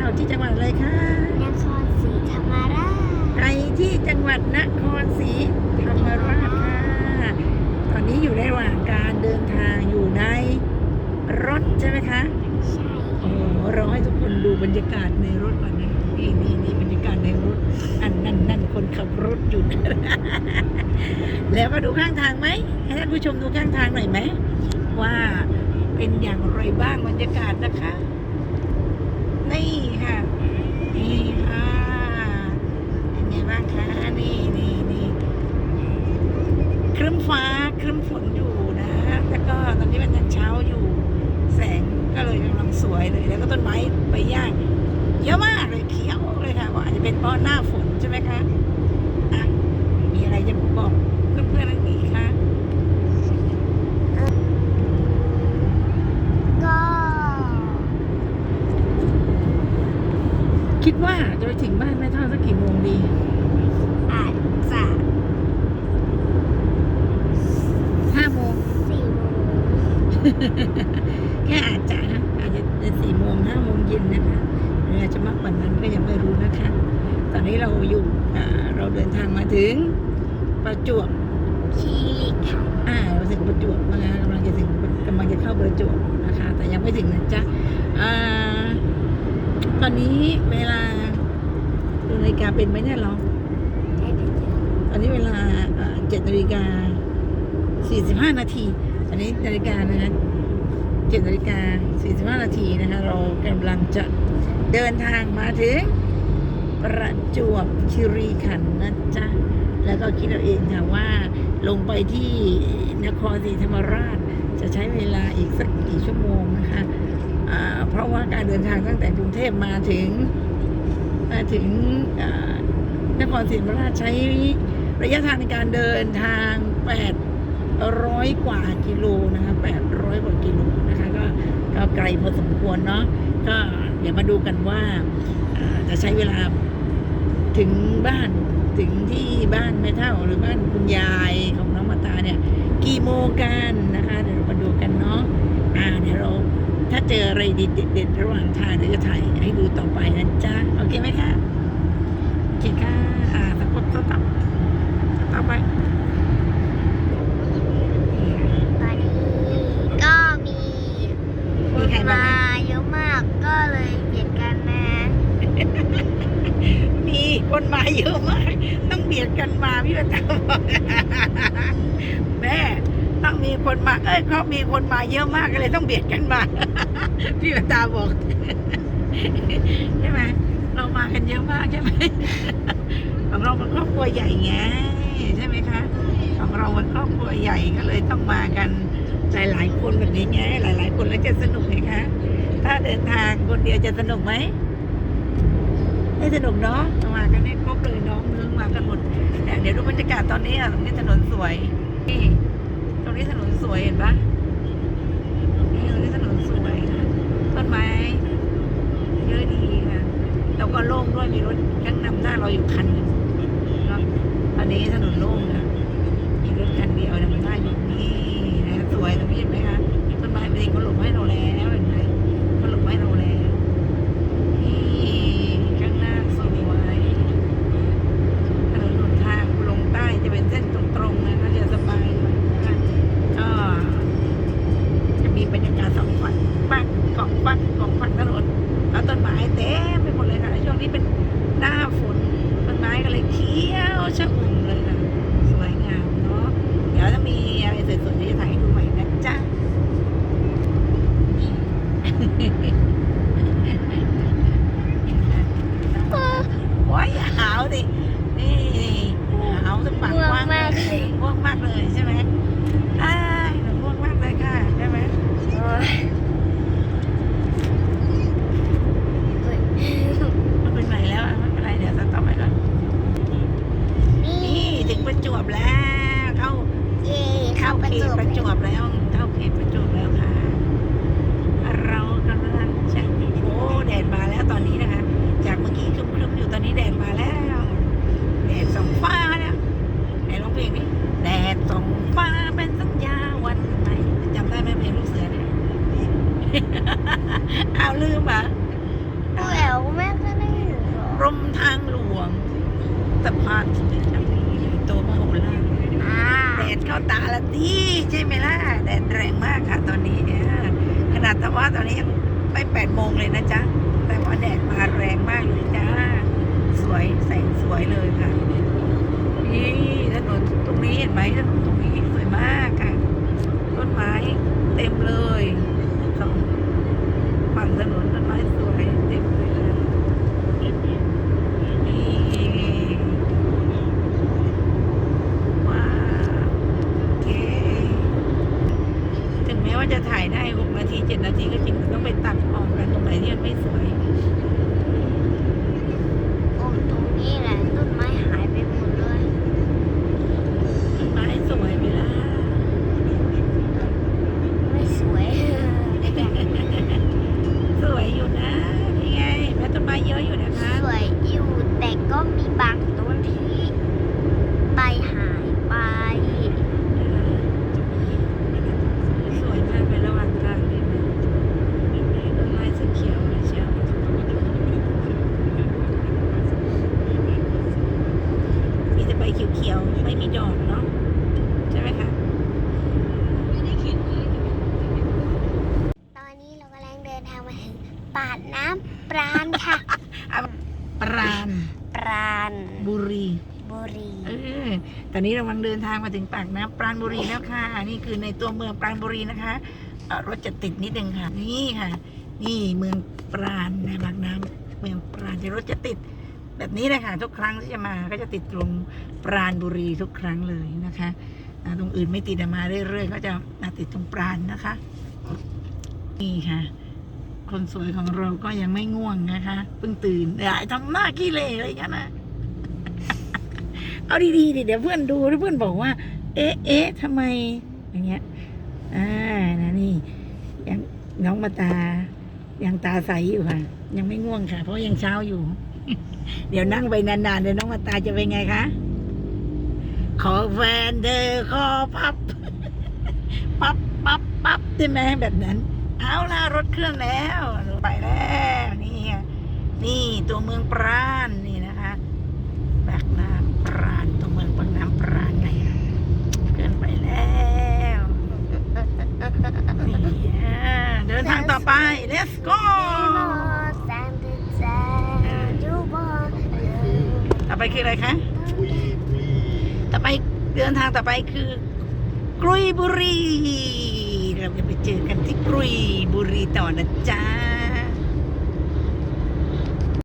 แม่เท่าที่จังหวัดอะไรคะนครศรีธรรมราชไปที่จังหวัดนครศรีธรรมราชค่ะตอนนี้อยู่ในระหว่างการเดินทางอยู่ในรถใช่ไหมคะใช่โอ้เราให้ทุกคนดูบรรยากาศในรถก่อนนะนี่นี่นี่บรรยากาศในรถ อันนั่นนั่นคนขับรถอยู่นะแล้วมาดูข้างทางไหมให้ท่านผู้ชมดูข้างทางหน่อยไหมว่าเป็นอย่างไรบ้างบรรยากาศนะคะ นี่ค่ะ นี่ค่ะเป็นไงบ้างคะนี่นี่นี่ครึ้มฟ้าครึ้มฝนอยู่นะ แล้วก็ตอนนี้มันยังเช้าอยู่ แสงก็เลยกำลังสวยเลย แล้วก็ต้นไม้ใบหญ้าเยอะมากเลยเขียวเลยค่ะว่าอาจจะเป็นเพราะหน้าฝนใช่ไหมคะอะมีอะไรจะบอกเพื่อนๆอีกคะ ก็ คิดว่าจะไปถึงบ้านแม่เท่าสักกี่โมงดี อาจจะ ห้าโมง สี่โมง แค่อาจจะนะอาจจะสี่โมงห้าโมงเย็นนะคะหรืออาจจะมากกว่านั้นก็ยังไม่รู้นะคะ ตอนนี้เราอยู่อ่าเราเดินทางมาถึงประจวบคีรีขันธ์อ่าเราถึงประจวบนะคะกำลังจะถึงกำลังจะเข้าประจวบนะคะ แต่ยังไม่ถึงนะจ๊ะอ่าตอนนี้เวลาดูนาฬิกาเป็นไหมเนี่ยเราได้เป็นเดือนตอนนี้เวลาเจ็ดนาฬิกาสี่สิบห้านาที อันนี้นาฬิกานะคะ เจ็ดนาฬิกาสี่สิบห้านาทีนะคะ เรากำลังจะเดินทางมาถึง ประจวบคีรีขันธ์นะจ๊ะ แล้วก็คิดเอาเองค่ะว่าลงไปที่นครศรีธรรมราช จะใช้เวลาอีกสักกี่ชั่วโมงนะคะเพราะว่าการเดินทางตั้งแต่กรุงเทพมาถึงมาถึงนครศรีธรรมราชใช้ระยะทางในการเดินทาง 800กว่ากิโลนะคะ800กว่ากิโลนะคะก็ก็ไกลพอสมควรเนาะก็เดี๋ยวมาดูกันว่าจะใช้เวลาถึงบ้านถึงที่บ้านแม่เท่าหรือบ้านคุณยายของน้องมาตาเนี่ยกี่โมงกันนะคะ เดี๋ยวเรามาดูกันเนาะอ่าเดี๋ยวเราถ้าเจออะไรดีเด็ดๆระหว่างทางเดี๋ยวจะถ่ายให้ดูต่อไปนะจ๊ะโอเคไหมคะโอเคค่ะอ่าตะกดต่อต่อต่อไป ตอนนี้ก็มี มีใครมามาไหมเยอะมากก็เลยเบียดกันนะมีคนมาเยอะมาก ต้องเบียดกันมาพี่ประตาบอกแม่ต้องมีคนมา เอ้ยเขามีคนมาเยอะมากก็เลยต้องเบียดกันมา พี่ประตาบอกใช่ไหมเรามากันเยอะมากใช่ไหมของเราเป็นครอบครัวใหญ่ไงใช่ไหมคะ ของเราเป็นครอบครัวใหญ่ก็เลยต้องมากัน หลาย ๆ คนแบบนี้ไงหลาย ๆ คนแล้วจะสนุกไหมคะถ้าเดินทางคนเดียวจะสนุกไหมไม่สนุกเนาะมากันให้ครบเลยน้องเนื้องมากันหมดเดี๋ยวดูบรรยากาศตอนนี้อะตรงนี้ถนนสวยนี่ตรงนี้ถนนสวยเห็นปะนี่ตรงนี้ถนนสวยนะต้นไม้เยอะดีค่ะแล้วก็โล่งด้วยมีรถข้างนำหน้าเราอยู่คันหนึงเนาะตอนนี้ถนนโล่งค่ะมีรถคันเดียวนำหน้าอยู่นี่นะสวยตรงนี้เห็นไหมคะต้นไม้เป็นเขาหลบให้เราแล้วเห็นไหมเขาหลบให้เราแล้ว นี่ข้างหน้าสวยถนนหนทางลงใต้จะเป็นเส้นตรงๆนะก็จะสบายหน่อยนะคะก็จะมีบรรยากาศสองฝั่งฝั่งของฝั่งของฝั่งถนนแล้วต้นไม้เต็มไปหมดเลยค่ะช่วง นี้เป็นหน้าฝนต้นไม้ก็เลยเขียวชอุ่มเลยค่ะ สวยงามเนาะ เดี๋ยวถ้ามีอะไรสวยๆเดี๋ยวจะถ่ายให้ดูใหม่นะจ๊ะว้ายหาวดิ นี่หาวสักปากง่วกว้างงมากเลยง่วงมากเลยใช่ไหม ข่าวลือมาดูแอลแม่ก็ได้ยินกรมทางหลวงสะพานสมเด็จพระปรีตัวมโหฬารแดดเข้าตาละทีใช่ไหมล่ะ แดดแรงมากค่ะตอนนี้ ขนาดทว่าตอนนี้ยังไปแปดโมงเลยนะจ๊ะ แต่ว่าแดดมาแรงมากเลยจ้า สวยแสงสวยเลยค่ะนี่ถนนตรงนี้เห็นไหมถนนตรงนี้สวยมากค่ะ ต้นไม้ ปาดน้ำปราณค่ะ ปราณปราณบุรีบุรีเออตอนนี้เรากำลังเดินทางมาถึงปากน้ำปราณบุรีแล้วค่ะ นี่คือในตัวเมืองปราณบุรีนะคะเอ่อรถจะติดนิดนึงค่ะ นี่ค่ะ นี่เมืองปราณนะปากน้ำเมืองปราณจะรถจะติด แบบนี้เลยค่ะ ทุกครั้งที่จะมาก็จะติดตรงปราณบุรีทุกครั้งเลยนะคะอ่าตรงอื่นไม่ติดอะมาเรื่อยๆก็จะมาติดตรงปราณนะคะ นี่ค่ะ คนสวยของเราก็ยังไม่ง่วงนะคะเพิ่งตื่นอย่าทำหน้าขี้เหร่อะไรกันนะเอาดีๆดิเดี๋ยวเพื่อนดูแล้วเพื่อนบอกว่า เอ๊ะเอ๊ะทำไมอย่างเงี้ยอ่านะนี่ยังน้องมาตา ยังตาใสอยู่ค่ะ ยังไม่ง่วงค่ะ เพราะยังเช้าอยู่ เดี๋ยวนั่งไปนานๆเดี๋ยวน้องมาตาจะเป็นไงคะขอแฟนเธอขอพับ ปั๊บปั๊บปั๊บใช่ไหมแบบนั้น เอาล่ะรถเครื่องแล้วไปแล้วนี่ไงนี่ตัวเมืองปราณนี่นะคะปากน้ำปราณตัวเมืองปากน้ำปราณไงคะเคลื่อนไปแล้วนี่อ่าเดินทางต่อไป let's go ต่อไปคืออะไรคะต่อไปเดินทางต่อไปคือ กรุยบุรี เจอกันที่กรีบุรีต่อนะจ๊ะ